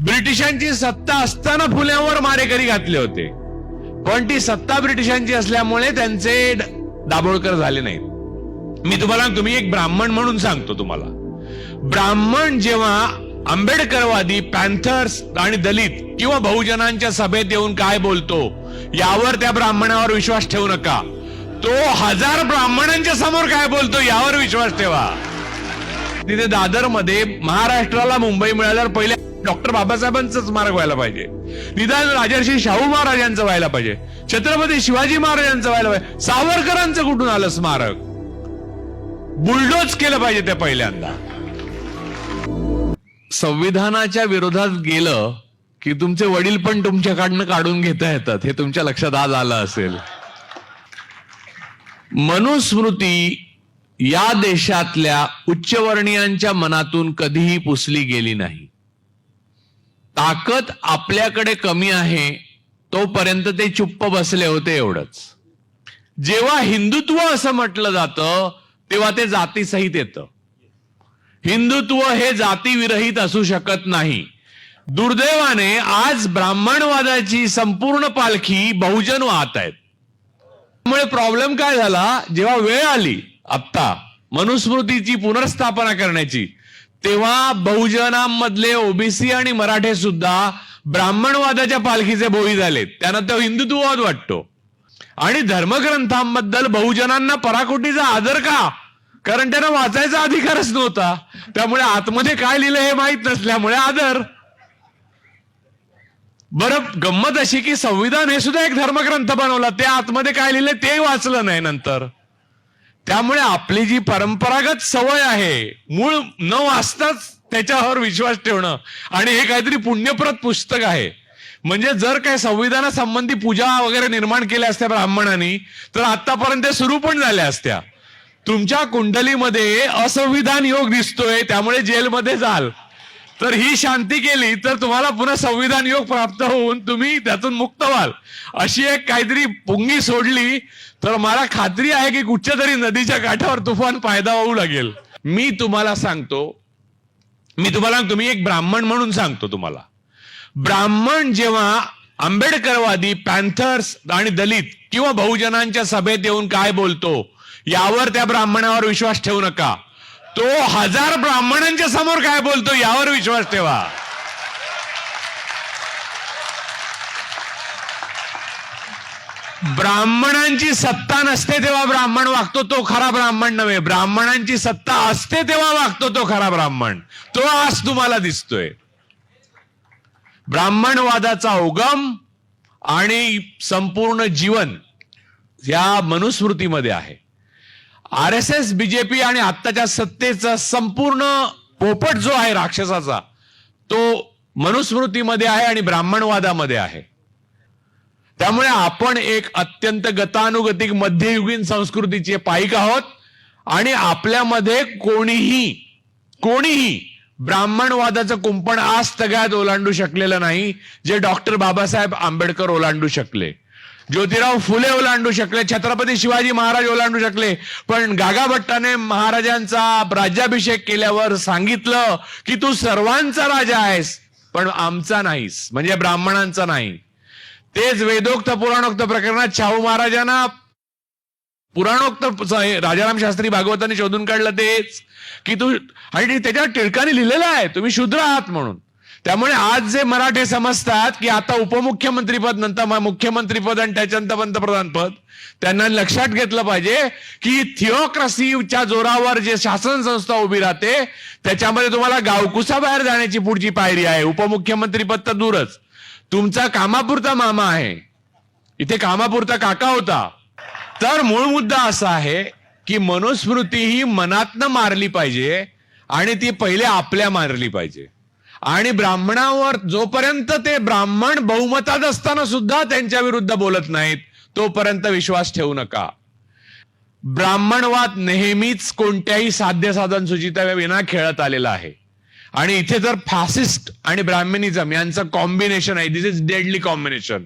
ब्रिटिशांची सत्ता असताना फुल्यावर मारेकरी घातले होते. पण ती सत्ता ब्रिटिशांची असल्यामुळे त्यांचे दाभोळकर झाले नाहीत. मी तुम्हाला तुम्ही एक ब्राह्मण म्हणून सांगतो तुम्हाला. ब्राह्मण जेव्हा आंबेडकरवादी पॅन्थर्स आणि दलित किंवा बहुजनांच्या सभेत येऊन काय बोलतो यावर त्या ब्राह्मणावर विश्वास ठेवू नका. तो हजार ब्राह्मणांच्या समोर काय बोलतो यावर विश्वास ठेवा. तिथे दादरमध्ये महाराष्ट्राला मुंबई मिळाल्यावर पहिले डॉक्टर बाबासाहेबांचं स्मारक व्हायला पाहिजे. निदान राजर्षी शाहू महाराजांचं व्हायला पाहिजे. छत्रपती शिवाजी महाराजांचं व्हायला पाहिजे. सावरकरांचं कुठून आलं स्मारक? बुलडोज केलं पाहिजे ते पहिल्यांदा. संविधानाच्या विरोधात गेलं की तुमचे वडील पण तुमच्याकडनं काढून घेता येतात. हे तुमच्या लक्षात आज आलं असेल. मनुस्मृती या देशातल्या उच्चवर्णीयांच्या मनातून कधीही पुसली गेली नाही. ताकद आपल्याकडे कमी आहे तोपर्यंत ते चुप्प बसले होते एवढंच. जेव्हा हिंदुत्व असं म्हटलं जातं तेव्हा ते जातीसहित येतं. हिंदुत्व हे जातीविरहित असू शकत नाही. दुर्दैवाने आज ब्राह्मणवादाची संपूर्ण पालखी बहुजन वाहत आहेत. त्यामुळे प्रॉब्लेम काय झाला? जेव्हा वेळ आली आत्ता. मनुस्मृतीची पुनर्स्थापना करण्याची. तेव्हा बहुजनांमधले ओबीसी आणि मराठे सुद्धा ब्राह्मणवादाच्या पालखीचे बोई झालेत. त्यांना तो हिंदुत्ववाद वाटतो. आणि धर्मग्रंथांबद्दल बहुजनांना पराकोटीचा आदर का? कारण त्यांना वाचायचा अधिकारच नव्हता. त्यामुळे आतमध्ये काय लिहिलं हे माहीत नसल्यामुळे आदर. बरं गंमत अशी की संविधान हे सुद्धा एक धर्मग्रंथ बनवला. ते आतमध्ये काय लिहिले ते वाचलं नाही नंतर. त्यामुळे आपली जी परंपरागत सवय आहे मूळ न वाचताच त्याच्यावर विश्वास ठेवणं आणि हे काहीतरी पुण्यप्रत पुस्तक आहे. म्हणजे जर काही संविधानासंबंधी पूजा वगैरे निर्माण केल्या असत्या ब्राह्मणांनी तर आतापर्यंत सुरू पण झाल्या असत्या. तुमच्या कुंडलीमध्ये असंविधान योग दिसतोय त्यामुळे जेलमध्ये जाल. तर ही शांती केली तर तुम्हाला पुन्हा संविधान योग प्राप्त होऊन तुम्ही त्यातून मुक्त व्हाल. अशी एक काहीतरी पुंगी सोडली तर मला खात्री आहे की कुठच्या तरी नदीच्या काठावर तुफान फायदा होऊ लागेल. मी तुम्हाला सांगतो मी तुम्हाला तुम्ही एक ब्राह्मण म्हणून सांगतो तुम्हाला. ब्राह्मण जेव्हा आंबेडकरवादी पॅन्थर्स आणि दलित किंवा बहुजनांच्या सभेत येऊन काय बोलतो यावर त्या ब्राह्मणावर विश्वास ठेवू नका. तो हजार ब्राह्मणांच्या समोर काय बोलतो यावर विश्वास ठेवा. ब्राह्मणांची सत्ता नसते तेव्हा ब्राह्मण वागतो तो खरा ब्राह्मण नव्हे. ब्राह्मणांची सत्ता असते तेव्हा वागतो तो खरा ब्राह्मण. तो आज तुम्हाला दिसतोय. ब्राह्मणवादाचा उगम आणि संपूर्ण जीवन या मनुस्मृतीमध्ये आहे. आर एस एस बीजेपी आणि आत्ताच्या सत्तेचा संपूर्ण पोपट जो आहे राक्षसाचा तो मनुस्मृतीमध्ये आहे आणि ब्राह्मणवादामध्ये आहे. त्यामुळे आपण एक अत्यंत गतानुगतिक मध्ययुगीन संस्कृतीचे पाईक आहोत आणि आपल्यामध्ये कोणीही कोणीही ब्राह्मणवादाचं कुंपण आज तगायत ओलांडू शकलेलं नाही जे डॉक्टर बाबासाहेब आंबेडकर ओलांडू शकले. ज्योतिराव फुले ओलांडू शकले छत्रपती शिवाजी महाराज ओलांडू शकले. पण गागा भट्टाने महाराजांचा राज्याभिषेक केल्यावर सांगितलं की तू सर्वांचा राजा आहेस पण आमचा नाहीस म्हणजे ब्राह्मणांचा नाही. तेच वेदोक्त पुराणोक्त प्रकरणात शाहू महाराजांना पुराणोक्त राजाराम शास्त्री भागवतांनी शोधून काढलं तेच की तू आणि त्याच्यावर टिळकाने लिहिलेलं आहे तुम्ही शूद्र आहात म्हणून. त्यामुळे आज जे मराठे समजतात की आता उपमुख्यमंत्रीपद नंतर मुख्यमंत्रीपद आणि त्याच्यानंतर पंतप्रधान पद त्यांना लक्षात घेतलं पाहिजे की थिओक्रसीच्या जोरावर जे शासन संस्था उभी राहते त्याच्यामध्ये तुम्हाला गावकुसा बाहेर जाण्याची पुढची पायरी आहे. उपमुख्यमंत्रीपद तर दूरच. तुमचा कामापुरता मामा आहे. इथे कामापुरता काका होता. तर मूळ मुद्दा असा आहे की मनुस्मृती ही मनातनं मारली पाहिजे आणि ती पहिले आपल्या मारली पाहिजे. आणि ब्राह्मणावर जोपर्यंत ते ब्राह्मण बहुमतात असताना सुद्धा त्यांच्या विरुद्ध बोलत नाहीत तोपर्यंत विश्वास ठेवू नका. ब्राह्मणवाद नेहमीच कोणत्याही साध्य साधन सुचिता विना खेळत आलेला आहे. आणि इथे तर फासिस्ट आणि ब्राह्मणिझम यांचं कॉम्बिनेशन आहे दिस इज डेडली कॉम्बिनेशन